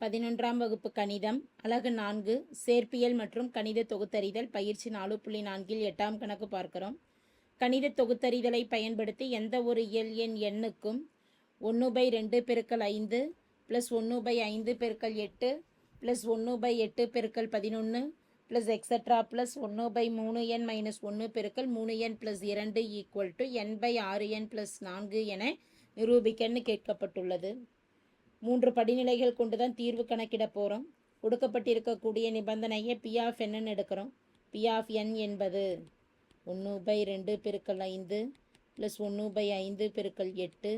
பதினொன்றாம் வகுப்பு கணிதம் அழகு நான்கு சேர்ப்பியல் மற்றும் கணித தொகுத்தறிதல் பயிற்சி நாலு புள்ளி நான்கில் எட்டாம் கணக்கு பார்க்கிறோம். கணித தொகுத்தறிதலை பயன்படுத்தி எந்த ஒரு இயல் எண் எண்ணுக்கும் ஒன்று பை ரெண்டு பெருக்கல் ஐந்து ப்ளஸ் ஒன்று பை ஐந்து பெருக்கல் எட்டு ப்ளஸ் ஒன்று பை எட்டு பெருக்கல் பதினொன்று ப்ளஸ் எக்ஸட்ரா ப்ளஸ் ஒன்று பை மூணு என் மைனஸ் ஒன்று பெருக்கல் மூணு என் ப்ளஸ் இரண்டு ஈக்குவல் டு என் பை ஆறு என் ப்ளஸ் நான்கு என நிரூபிக்கன்னு கேட்கப்பட்டுள்ளது. மூன்று படிநிலைகள் கொண்டு தான் தீர்வு கணக்கிட போகிறோம் கொடுக்கப்பட்டிருக்கக்கூடிய நிபந்தனையை பி ஆஃப் என்னன்னு எடுக்கிறோம். பி ஆஃப் என் என்பது ஒன்று பை ரெண்டு பெருக்கல் ஐந்து ப்ளஸ் ஒன்று பை ஐந்து பெருக்கல் எட்டு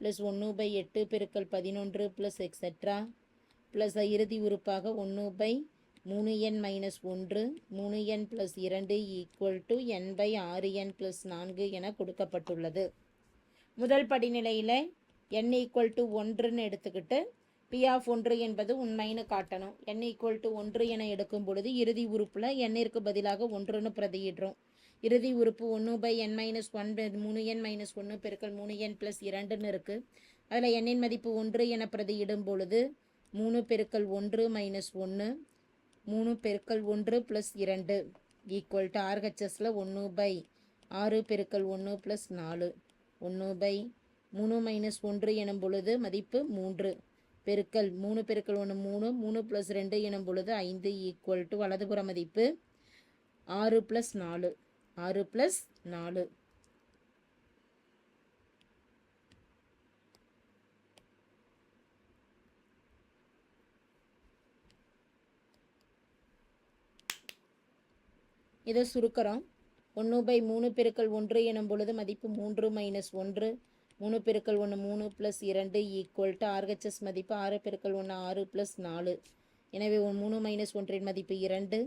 ப்ளஸ் ஒன்று பை எட்டு பெருக்கல் பதினொன்று ப்ளஸ் எக்ஸெட்ரா ப்ளஸ் இறுதி உறுப்பாக ஒன்று பை மூணு என் மைனஸ் ஒன்று மூணு என் ப்ளஸ் இரண்டு ஈக்குவல் டு என் பை ஆறு என் ப்ளஸ் நான்கு என கொடுக்கப்பட்டுள்ளது. முதல் படிநிலையில் n ஈக்குவல் டு ஒன்றுன்னு எடுத்துக்கிட்டு பி ஆஃப் ஒன்று என்பது உண்மைன்னு காட்டணும். n ஈக்குவல் டு ஒன்று என எடுக்கும் பொழுது இறுதி உறுப்பில் எண்ணிற்கு பதிலாக ஒன்றுன்னு பிரதியிடுறோம். இறுதி உறுப்பு ஒன்று பை என் மைனஸ் ஒன் மூணு என் மைனஸ் ஒன்று பெருக்கல் மூணு என் ப்ளஸ் இரண்டுன்னு இருக்குது அதில் எண்ணின் மதிப்பு ஒன்று என பிரதியிடும் பொழுது மூணு பெருக்கல் ஒன்று மைனஸ் ஒன்று மூணு பெருக்கல் ஒன்று ப்ளஸ் இரண்டு ஈக்குவல் டு ஆர்ஹெச்எஸில் ஒன்று பை ஆறு பெருக்கல் ஒன்று ப்ளஸ் நாலு ஒன்று பை மூணு மைனஸ் ஒன்று எனும் பொழுது மதிப்பு மூன்று. பெருக்கல் மூணு பெருக்கல் ஒன்று மூணு மூணு ப்ளஸ் ரெண்டு எனும் பொழுது ஐந்து ஈக்குவல் டு வலதுபுற மதிப்பு ஆறு ப்ளஸ் நாலு. ஆறு ப்ளஸ் நாலு. இதை சுருக்கிறோம். ஒன்று பை மூணு பெருக்கல் ஒன்று எனும் பொழுது மதிப்பு மூன்று மைனஸ் ஒன்று. மூணு பெருக்கள் ஒன்று மூணு ப்ளஸ் இரண்டு ஈக்குவல் டு ஆர்ஹெச்எஸ் மதிப்பு ஆறு பெருக்கள் ஒன்று ஆறு ப்ளஸ் நாலு. எனவே ஒன் மூணு மைனஸ் ஒன்றின் மதிப்பு இரண்டு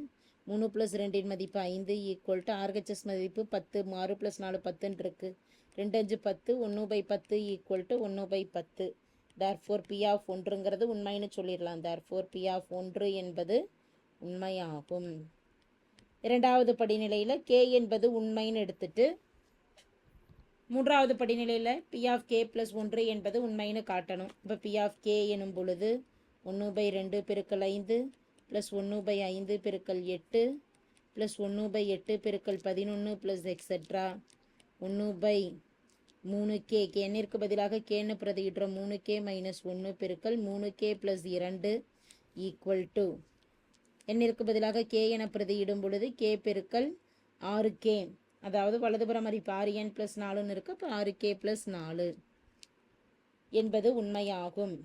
மூணு ப்ளஸ் ரெண்டின் மதிப்பு ஐந்து ஈக்குவல் டு ஆர்ஹெச்எஸ் மதிப்பு பத்து ஆறு ப்ளஸ் நாலு பத்துன்னு இருக்கு. ரெண்டு அஞ்சு பத்து ஒன்று பை பத்து ஈக்குவல் டு ஒன்று பை பத்து. தேர் ஃபோர் பி ஆஃப் ஒன்றுங்கிறது உண்மைன்னு சொல்லிடலாம். தேர் ஃபோர் பி ஆஃப் ஒன்று என்பது உண்மையாகும். இரண்டாவது படிநிலையில் கே என்பது உண்மைன்னு எடுத்துட்டு மூன்றாவது படிநிலையில் பி ஆஃப் கே ப்ளஸ் ஒன்று என்பது உண்மைன்னு காட்டணும். இப்போ பி ஆஃப் கே எனும் பொழுது ஒன்று பை ரெண்டு பெருக்கல் ஐந்து ப்ளஸ் ஒன்று பை ஐந்து பெருக்கல் எட்டு ப்ளஸ் ஒன்று பை எட்டு பெருக்கல் பதினொன்று ப்ளஸ் எக்ஸட்ரா ஒன்று பை மூணு கே கேனிற்கு பதிலாக கேன்னு பிரதியிடுறோம். மூணு கே மைனஸ் ஒன்று பெருக்கல் மூணு கே ப்ளஸ் இரண்டு ஈக்குவல் டு எண்ணிற்கு பதிலாக கே என பிரதியிடும் பொழுது கே பெருக்கல் ஆறு கே அதாவது வலதுபுற மதிப்பு ஆறு என் ப்ளஸ் நாலுன்னு இருக்கு இப்போ ஆறு கே ப்ளஸ் நாலு என்பது உண்மையாகும்.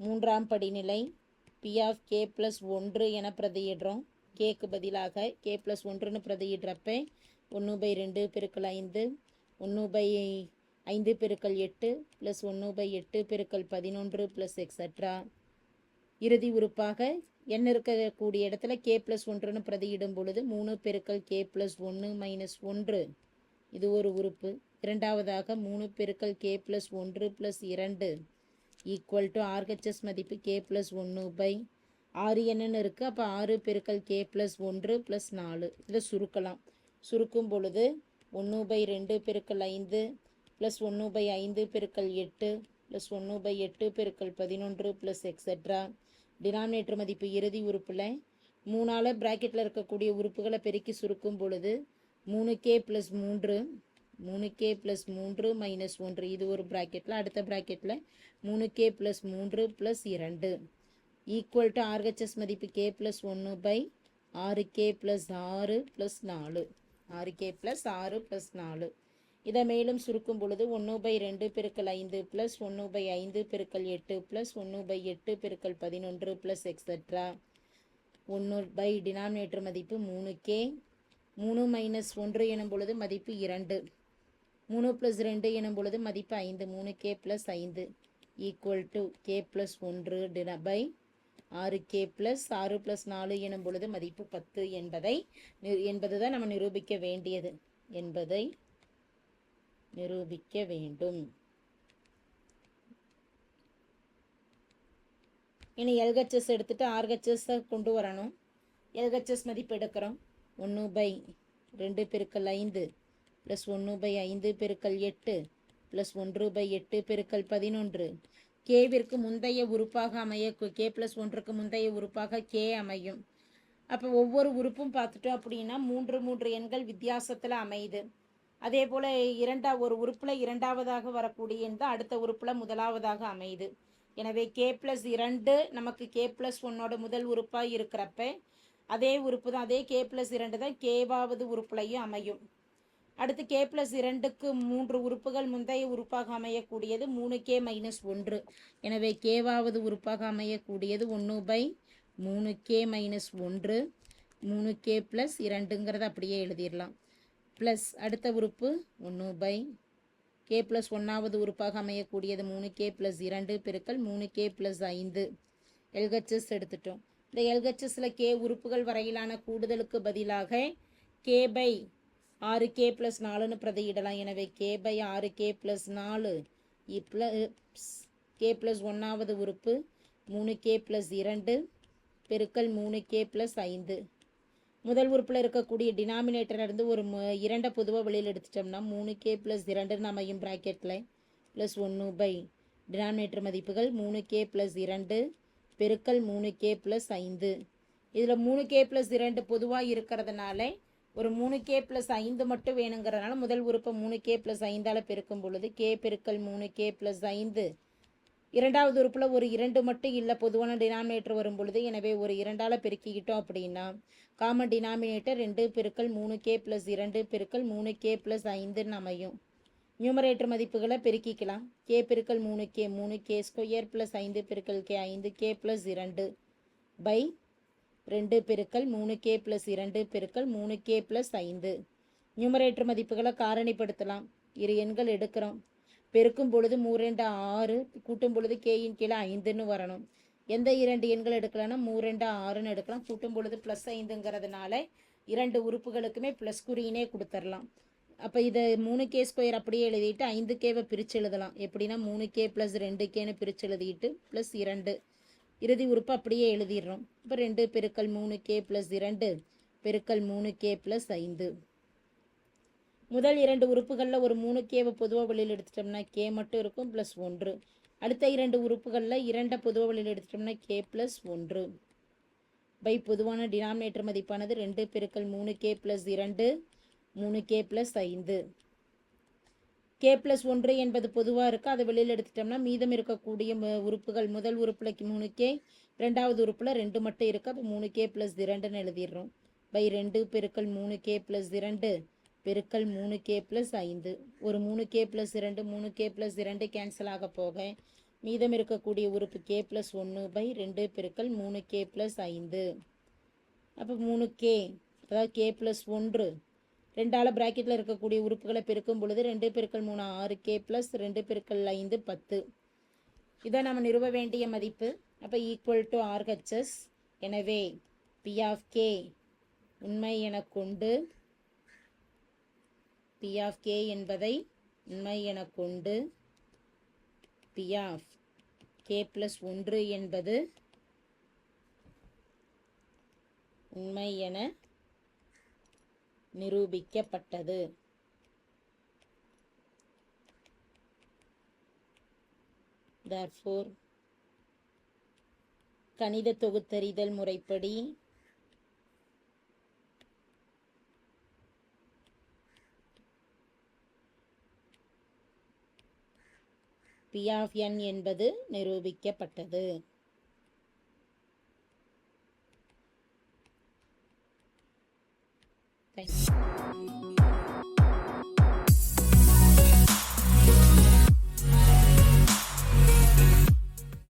மூன்றாம் படிநிலை பி ஆஃப் கே ப்ளஸ் ஒன்று என பிரதியிடுறோம். கேக்கு பதிலாக கே ப்ளஸ் ஒன்றுன்னு பிரதியிடுறப்ப ஒன்று பை ரெண்டு பெருக்கல் ஐந்து ஒன்று பை ஐந்து பெருக்கல் எட்டு ப்ளஸ் ஒன்று பை எட்டு பெருக்கல் பதினொன்று ப்ளஸ் எக்ஸட்ரா இறுதி உறுப்பாக எண் இருக்கக்கூடிய இடத்துல கே ப்ளஸ் ஒன்றுன்னு பிரதியிடும் பொழுது மூணு பெருக்கல் கே ப்ளஸ் ஒன்று மைனஸ் ஒன்று. இது ஒரு உறுப்பு. இரண்டாவதாக மூணு பெருக்கல் கே ப்ளஸ் ஒன்று ப்ளஸ் இரண்டு ஈக்குவல் டு ஆர்ஹெச்எஸ் மதிப்பு கே ப்ளஸ் ஒன்று பை ஆறு என்னன்னு இருக்குது அப்போ ஆறு பெருக்கல் கே ப்ளஸ் ஒன்று ப்ளஸ் நாலு. இதில் சுருக்கலாம். சுருக்கும் பொழுது ஒன்று பை ரெண்டு பெருக்கல் ஐந்து ப்ளஸ் ஒன்று பை ஐந்து பெருக்கல் எட்டு ப்ளஸ் ஒன்று பை எட்டு பெருக்கல் பதினொன்று ப்ளஸ் எக்ஸட்ரா டினாமினேட்டர் மதிப்பு இறுதி உறுப்பில். மூணால் ப்ராக்கெட்டில் இருக்கக்கூடிய உறுப்புகளை பெருக்கி சுருக்கும் பொழுது மூணு கே ப்ளஸ் மூன்று மூணு கே ப்ளஸ் மூன்று மைனஸ் ஒன்று. இது ஒரு ப்ராக்கெட்டில் அடுத்த ப்ராக்கெட்டில் மூணு கே ப்ளஸ் மூன்று ப்ளஸ் இரண்டு. ஈக்குவல் டு ஆர்ஹெச்எஸ் மதிப்பு கே ப்ளஸ் ஒன்று பை ஆறு கே ப்ளஸ் ஆறு ப்ளஸ் நாலு. ஆறு கே ப்ளஸ் ஆறு ப்ளஸ் நாலு. இதை மேலும் சுருக்கும் பொழுது ஒன்று பை ரெண்டு பெருக்கல் ஐந்து ப்ளஸ் ஒன்று பை ஐந்து பெருக்கல் எட்டு ப்ளஸ் ஒன்று பை எட்டு பெருக்கல் பதினொன்று ப்ளஸ் எக்ஸட்ரா ஒன்று பை டினாமினேட்டர் மதிப்பு மூணு கே மூணு மைனஸ் ஒன்று எனும் பொழுது மதிப்பு இரண்டு. மூணு ப்ளஸ் ரெண்டு எனும் பொழுது மதிப்பு ஐந்து. மூணு கே ப்ளஸ் ஐந்து. ஈக்குவல் டு கே ப்ளஸ் ஒன்று டின பை ஆறு கே ப்ளஸ் ஆறு ப்ளஸ் நாலு எனும் பொழுது மதிப்பு பத்து என்பதை என்பது தான் நம்ம நிரூபிக்க வேண்டியது என்பதை நிரூபிக்க வேண்டும். இனி எல்ஹெச்எஸ் எடுத்துட்டு ஆர்ஹெச்எஸ்ஸை கொண்டு வரணும். எல்ஹெச்எஸ் மதிப்பு எடுக்கிறோம். ஒன்று பை ரெண்டு பெருக்கல் ஐந்து ப்ளஸ் ஒன்று பை ஐந்து பெருக்கல் எட்டு ப்ளஸ் ஒன்று பை எட்டு பெருக்கல் பதினொன்று. கேவிற்கு முந்தைய உறுப்பாக அமைய கே ப்ளஸ் ஒன்றுக்கு முந்தைய உறுப்பாக கே அமையும். அப்போ ஒவ்வொரு உறுப்பும் பார்த்துட்டோம் அப்படின்னா மூன்று மூன்று எண்கள் வித்தியாசத்தில் அமையுது. அதே போல் இரண்டா ஒரு உறுப்பில் இரண்டாவதாக வரக்கூடிய எண் தான் அடுத்த உறுப்பில் முதலாவதாக அமையுது. எனவே கே ப்ளஸ் இரண்டு நமக்கு கே ப்ளஸ் ஒன்னோட முதல் உறுப்பாக இருக்கிறப்ப அதே உறுப்பு தான் அதே கே ப்ளஸ் இரண்டு தான் கேவாவது உறுப்புலையும் அமையும். அடுத்து கே ப்ளஸ் இரண்டுக்கு மூன்று உறுப்புகள் முந்தைய உறுப்பாக அமையக்கூடியது மூணு கே மைனஸ் ஒன்று. எனவே கேவாவது உறுப்பாக அமையக்கூடியது ஒன்று பை மூணு கே மைனஸ் ஒன்று மூணு கே ப்ளஸ் இரண்டுங்கிறத அப்படியே எழுதிடலாம். ப்ளஸ் அடுத்த உறுப்பு ஒன்று பை. கே ப்ளஸ் ஒன்றாவது உறுப்பாக அமையக்கூடியது மூணு. கே ப்ளஸ் இரண்டு பெருக்கள் மூணு. கே ப்ளஸ் ஐந்து. எல்ஹெச்எஸ் எடுத்துட்டோம். இந்த எல்ஹெச்எஸில் கே உறுப்புகள் வரையிலான கூடுதலுக்கு பதிலாக கே பை ஆறு கே ப்ளஸ் நாலுன்னு பிரதியிடலாம். எனவே கே பை ஆறு கே ப்ளஸ் நாலு. ப்ளஸ் கே ப்ளஸ் ஒன்றாவது உறுப்பு மூணு கே ப்ளஸ் இரண்டு. பெருக்கல் மூணு கே ப்ளஸ் ஐந்து. முதல் உறுப்பில் இருக்கக்கூடிய டினாமினேட்டர்லேருந்து ஒரு மு- இரண்டை பொதுவாக வெளியில் எடுத்துட்டோம்னா மூணு கே ப்ளஸ் இரண்டுன்னு அமையும் ப்ராக்கெட்டில் ப்ளஸ் ஒன்று பை டினாமினேட்டர் மதிப்புகள் மூணு கே ப்ளஸ் இரண்டு பெருக்கல் மூணு கே ப்ளஸ் ஐந்து. இதில் மூணு கே ப்ளஸ் இரண்டு பொதுவாக இருக்கிறதுனால ஒரு மூணு கே ப்ளஸ் ஐந்து மட்டும் வேணுங்கிறதுனால முதல் உறுப்பை மூணு கே ப்ளஸ் ஐந்தால் பெருக்கும் பொழுது கே பெருக்கல் மூணு கே ப்ளஸ் ஐந்து இரண்டாவது உறுப்பில் ஒரு இரண்டு மட்டும் இல்லை பொதுவான டினாமினேட்டர் வரும் பொழுது எனவே ஒரு இரண்டால் பெருக்கிக்கிட்டோம் அப்படின்னா காமன் டினாமினேட்டர் ரெண்டு பெருக்கல் மூணு கே ப்ளஸ் இரண்டு பெருக்கல் மூணு கே ப்ளஸ் ஐந்துன்னு அமையும். நியூமரேட்டர் மதிப்புகளை பெருக்கிக்கலாம். கே பெருக்கல் மூணு கே மூணு கே ஸ்கொயர் ப்ளஸ் ஐந்து பெருக்கல் கே ஐந்து கே ப்ளஸ் இரண்டு பை ரெண்டு பெருக்கல் மூணு கே ப்ளஸ் இரண்டு பெருக்கல் மூணு கே ப்ளஸ் ஐந்து. நியூமரேட்டர் மதிப்புகளை காரணிப்படுத்தலாம். இரு எண்கள் எடுக்கிறோம். பெருக்கும் பொழுது மூரெண்டு ஆறு கூட்டும் பொழுது கேயின் கீழே ஐந்துன்னு வரணும். எந்த இரண்டு எண்கள் எடுக்கலாம்னா மூரெண்டு ஆறுன்னு எடுக்கலாம். கூட்டும் பொழுது ப்ளஸ் ஐந்துங்கிறதுனால இரண்டு உறுப்புகளுக்குமே ப்ளஸ் குறியினே கொடுத்துடலாம். அப்போ இதை மூணு கே ஸ்கொயர் அப்படியே எழுதிட்டு ஐந்து கேவை பிரித்து எழுதலாம். எப்படின்னா மூணு கே ப்ளஸ் ரெண்டு கேன்னு பிரித்து எழுதிட்டு ப்ளஸ் இரண்டு. இறுதி உறுப்பு அப்படியே எழுதிடுறோம். இப்போ ரெண்டு பெருக்கல் மூணு கே ப்ளஸ் இரண்டு பெருக்கல் மூணு கே ப்ளஸ் ஐந்து. முதல் இரண்டு உறுப்புகளில் ஒரு மூணு கேவை பொதுவாக வழியில் எடுத்துட்டோம்னா கே மட்டும் இருக்கும் ப்ளஸ் ஒன்று. அடுத்த இரண்டு உறுப்புகளில் இரண்டை பொதுவாக வழியில் எடுத்துட்டோம்னா கே ப்ளஸ் ஒன்று. பை பொதுவான டினாமினேட்டர் மதிப்பானது ரெண்டு பெருக்கல் மூணு கே ப்ளஸ் இரண்டு மூணு கே ப்ளஸ் ஐந்து. கே ப்ளஸ் ஒன்று என்பது பொதுவாக இருக்குது அதை வெளியில் எடுத்துட்டோம்னா மீதம் இருக்கக்கூடிய உறுப்புகள் முதல் உறுப்பில் மூணு கே ரெண்டாவது உறுப்பில் ரெண்டு மட்டும் இருக்குது அப்போ மூணு கே ப்ளஸ் இரண்டுன்னு எழுதிடுறோம். பை ரெண்டு பெருக்கள் மூணு கே ப்ளஸ் இரண்டு பெருக்கல் மூணு கே ப்ளஸ் ஐந்து. ஒரு மூணு கே ப்ளஸ் இரண்டு மூணு கே ப்ளஸ் இரண்டு கேன்சல் ஆக போக மீதம் இருக்கக்கூடிய உறுப்பு கே ப்ளஸ் ஒன்று பை ரெண்டு பெருக்கல் மூணு கே ப்ளஸ் ஐந்து. அப்போ மூணு கே அதாவது கே ப்ளஸ் ஒன்று. ரெண்டால் ப்ராக்கெட்டில் இருக்கக்கூடிய உறுப்புகளை பெருக்கும் பொழுது ரெண்டு பெருக்கல் மூணு ஆறு கே ப்ளஸ் ரெண்டு பெருக்கல் ஐந்து பத்து. இதை நம்ம நிறுவ வேண்டிய மதிப்பு. அப்போ ஈக்குவல் டு ஆர்ஹெச்எஸ் எனவே பி ஆஃப் கே உண்மை என கொண்டு பி ஆஃப் கே என்பதை உண்மை எனக் கொண்டு பி ஆஃப் கே ப்ளஸ் ஒன்று என்பது உண்மை என நிரூபிக்கப்பட்டது. Therefore கணித தொகுத்தறிதல் முறைப்படி பி ஆஃப் என் என்பது நிரூபிக்கப்பட்டது. தேங்க்யூ